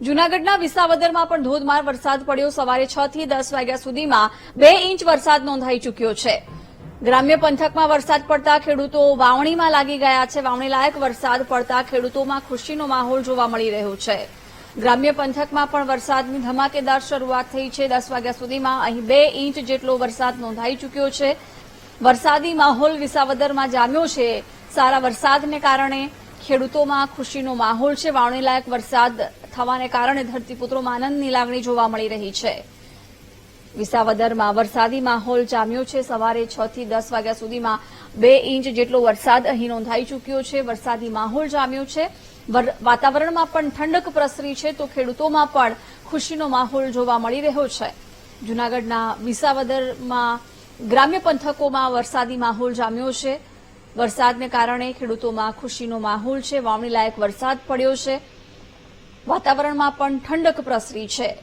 જૂનાગઢના વિસાવદરમાં પણ ધોધમાર વરસાદ પડ્યો. સવારે છ થી દસ વાગ્યા સુધીમાં બે ઇંચ વરસાદ નોંધાઈ ચૂક્યો છે. ગ્રામ્ય પંથકમાં વરસાદ પડતા ખેડૂતો વાવણીમાં લાગી ગયા છે. વાવણી લાયક વરસાદ પડતા ખેડૂતોમાં ખુશીનો માહોલ જોવા મળી રહ્યો છે. ગ્રામ્ય પંથકમાં પણ વરસાદની ધમાકેદાર શરૂઆત થઈ છે. દસ વાગ્યા સુધીમાં અહીં બે ઇંચ જેટલો વરસાદ નોંધાઈ ચૂક્યો છે. વરસાદી માહોલ વિસાવદરમાં જામ્યો છે. સારા વરસાદને કારણે ખેડૂતોમાં ખુશીનો માહોલ છે. વાવણી લાયક વરસાદ થવાને કારણે ધરતીપુત્રોમાં આનંદની લાગણી જોવા મળી રહી છે. વિસાવદરમાં વરસાદી માહોલ જામ્યો છે. સવારે છ થી દસ વાગ્યા સુધીમાં બે ઇંચ જેટલો વરસાદ અહીં નોંધાઈ ચૂક્યો છે. વરસાદી માહોલ જામ્યો છે. વર- વાતાવરણમાં પણ ઠંડક પ્રસરી છે તો ખેડૂતોમાં પણ ખુશીનો માહોલ જોવા મળી રહ્યો છે. જૂનાગઢના વિસાવદરમાં ગ્રામ્ય પંથકોમાં વરસાદી માહોલ જામ્યો છે. વરસાદને કારણે ખેડૂતોમાં ખુશીનો માહોલ છે. વાવણી લાયક વરસાદ પડ્યો છે. વાતાવરણમાં પણ ઠંડક પ્રસરી છે.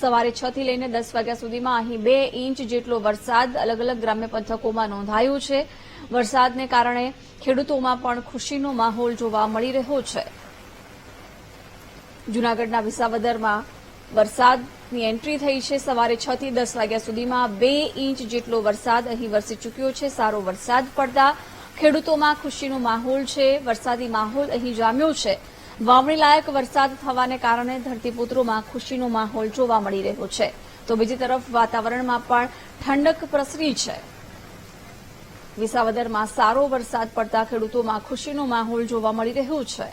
સવારે છ થી લઈને દસ વાગ્યા સુધીમાં અહીં બે ઇંચ જેટલો વરસાદ અલગ અલગ ગ્રામ્ય પંથકોમાં નોંધાયો છે. વરસાદને કારણે ખેડૂતોમાં પણ ખુશીનો માહોલ જોવા મળી રહ્યો છે. જૂનાગઢના વિસાવદરમાં વરસાદની એન્ટ્રી થઈ છે. સવારે છ થી દસ વાગ્યા સુધીમાં બે ઇંચ જેટલો વરસાદ અહીં વરસી ચૂક્યો છે. સારો વરસાદ પડતા ખેડૂતોમાં ખુશીનો માહોલ છે. વરસાદી માહોલ અહીં જામ્યો છે. વાવણી લાયક વરસાદ થવાને કારણે ધરતીપુત્રોમાં ખુશીનો માહોલ જોવા મળી રહ્યો છે. તો બીજી તરફ વાતાવરણમાં પણ ઠંડક પ્રસરી છે. વિસાવદરમાં સારો વરસાદ પડતા ખેડૂતોમાં ખુશીનો માહોલ જોવા મળી રહ્યો છે.